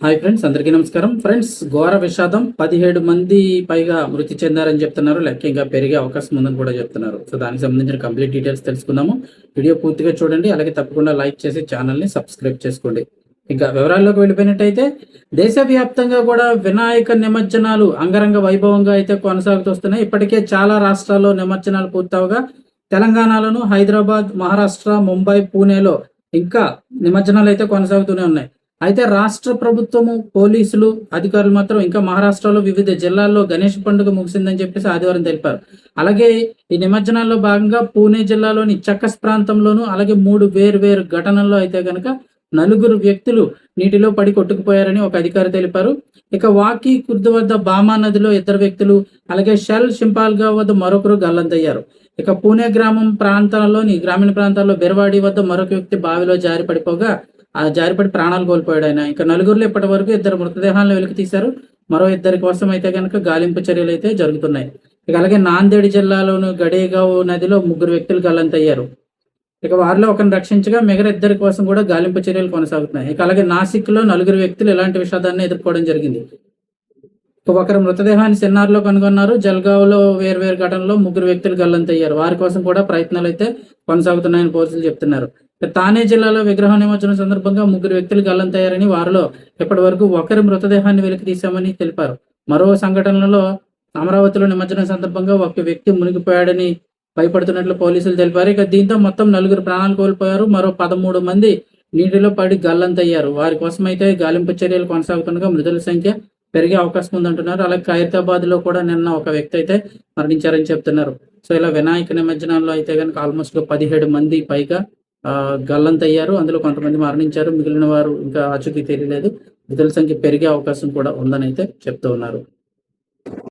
Hi friends అందరికీ నమస్కారం. Friends ఘోర విషాదం పదిహేడు మంది పైగా మృతి చెందారని చెప్తున్నారు. లెక్క ఇంకా పెరిగే అవకాశం ఉందని కూడా చెప్తున్నారు. సో దానికి సంబంధించిన కంప్లీట్ డీటెయిల్స్ తెలుసుకుందాము. వీడియో పూర్తిగా చూడండి. అలాగే తప్పకుండా లైక్ చేసి ఛానల్ని సబ్స్క్రైబ్ చేసుకోండి. ఇంకా వివరాల్లోకి వెళ్ళిపోయినట్టయితే దేశవ్యాప్తంగా కూడా వినాయక నిమజ్జనాలు అంగరంగ వైభవంగా అయితే కొనసాగుతూ వస్తున్నాయి. ఇప్పటికే చాలా రాష్ట్రాల్లో నిమజ్జనాలు పూర్తవగా తెలంగాణలోను హైదరాబాద్ మహారాష్ట్ర ముంబై పూణేలో ఇంకా నిమజ్జనాలు అయితే కొనసాగుతూనే ఉన్నాయి. అయితే రాష్ట్ర ప్రభుత్వము పోలీసులు అధికారులు మాత్రం ఇంకా మహారాష్ట్రలో వివిధ జిల్లాల్లో గణేష్ పండుగ ముగిసిందని చెప్పేసి ఆదివారం తెలిపారు. అలాగే ఈ నిమజ్జనాల్లో భాగంగా పూణే జిల్లాలోని చక్కస్ ప్రాంతంలోను అలాగే మూడు వేరు వేరు ఘటనల్లో అయితే కనుక నలుగురు వ్యక్తులు నీటిలో పడి కొట్టుకుపోయారని ఒక అధికారి తెలిపారు. ఇక వాకి కుర్దు వద్ద బామా నదిలో ఇద్దరు వ్యక్తులు అలాగే షెల్ షింపాల్గా వద్ద మరొకరు గల్లంతయ్యారు. ఇక పూణే గ్రామం ప్రాంతాల్లోని గ్రామీణ ప్రాంతాల్లో బెరవాడి వద్ద మరొక వ్యక్తి బావిలో జారి పడిపోగా ఆ జారిపడి ప్రాణాలు కోల్పోయాడు ఆయన ఇంకా నలుగురులో ఇప్పటి వరకు ఇద్దరు మృతదేహాలను వెలికి తీశారు. మరో ఇద్దరి కోసం అయితే కనుక గాలింపు చర్యలు అయితే జరుగుతున్నాయి. ఇక అలాగే నాందేడ్ జిల్లాలోని గడేగావ్ నదిలో ముగ్గురు వ్యక్తులు గల్లంతయ్యారు ఇక వారిలో ఒకరిని రక్షించగా మిగతా ఇద్దరి కోసం కూడా గాలింపు చర్యలు కొనసాగుతున్నాయి. ఇక అలాగే నాసిక్లో నలుగురు వ్యక్తులు ఇలాంటి విషాదాన్ని ఎదుర్కోవడం జరిగింది. ఇక ఒకరు మృతదేహాన్ని సిన్నార్లో కనుగొన్నారు. జల్గావ్లో వేరు వేరు ఘటనలో ముగ్గురు వ్యక్తులు గల్లంతయ్యారు వారి కోసం కూడా ప్రయత్నాలు అయితే కొనసాగుతున్నాయని పోలీసులు చెప్తున్నారు. తానే జిల్లాలో విగ్రహ నిమజ్జనం సందర్భంగా ముగ్గురు వ్యక్తులు గల్లంతయ్యారని వారిలో ఇప్పటి వరకు ఒకరి మృతదేహాన్ని వెలికి తీశామని తెలిపారు. మరో సంఘటనలో అమరావతిలో నిమజ్జనం సందర్భంగా ఒక వ్యక్తి మునిగిపోయాడని భయపడుతున్నట్లు పోలీసులు తెలిపారు. ఇక దీంతో మొత్తం నలుగురు ప్రాణాలు కోల్పోయారు. మరో పదమూడు మంది నీటిలో పడి గల్లంతయ్యారు వారి కోసం అయితే గాలింపు చర్యలు కొనసాగుతుండగా మృతుల సంఖ్య పెరిగే అవకాశం ఉందంటున్నారు. అలాగే ఖైరతాబాద్లో కూడా నిన్న ఒక వ్యక్తి అయితే మరణించారని చెప్తున్నారు. సో ఇలా వినాయక నిమజ్జనాల్లో అయితే కనుక ఆల్మోస్ట్ పదిహేడు మంది పైగా గల్లంతయ్యారు. అందులో కొంతమంది మరణించారు. మిగిలిన వారు ఇంకా ఆచూకీ తెలియలేదు. మృతుల సంఖ్య పెరిగే అవకాశం కూడా ఉందని అయితే చెప్తూ ఉన్నారు.